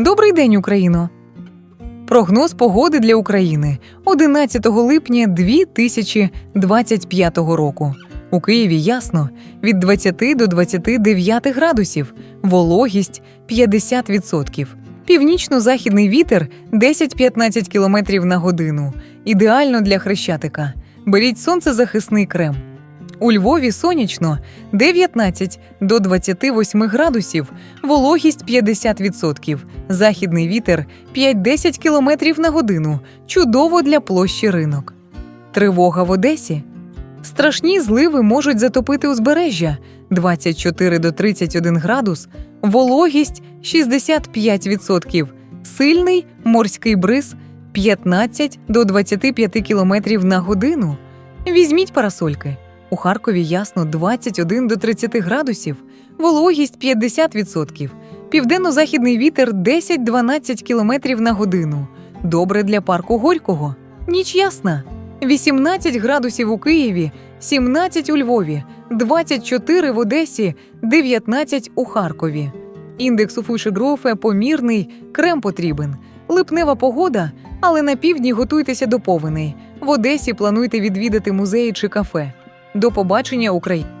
Добрий день, Україно! Прогноз погоди для України 11 липня 2025 року. У Києві ясно від 20 до 29 градусів, вологість 50%. Північно-західний вітер 10-15 км на годину. Ідеально для хрещатика. Беріть сонцезахисний крем. У Львові сонячно 19 до 28 градусів, вологість 50%, західний вітер 5-10 км на годину. Чудово для площі ринок. Тривога в Одесі. Страшні зливи можуть затопити узбережжя 24 до 31 градус, вологість 65%, сильний морський бриз 15 до 25 км на годину. Візьміть парасольки. У Харкові ясно 21 до 30 градусів, вологість 50%, південно-західний вітер 10-12 км на годину. Добре для парку Горького. Ніч ясна. 18 градусів у Києві, 17 у Львові, 24 в Одесі, 19 у Харкові. Індекс у Фуйшегрофе помірний, крем потрібен. Липнева погода, але на півдні готуйтеся до повеней. В Одесі плануйте відвідати музеї чи кафе. До побачення, Україна!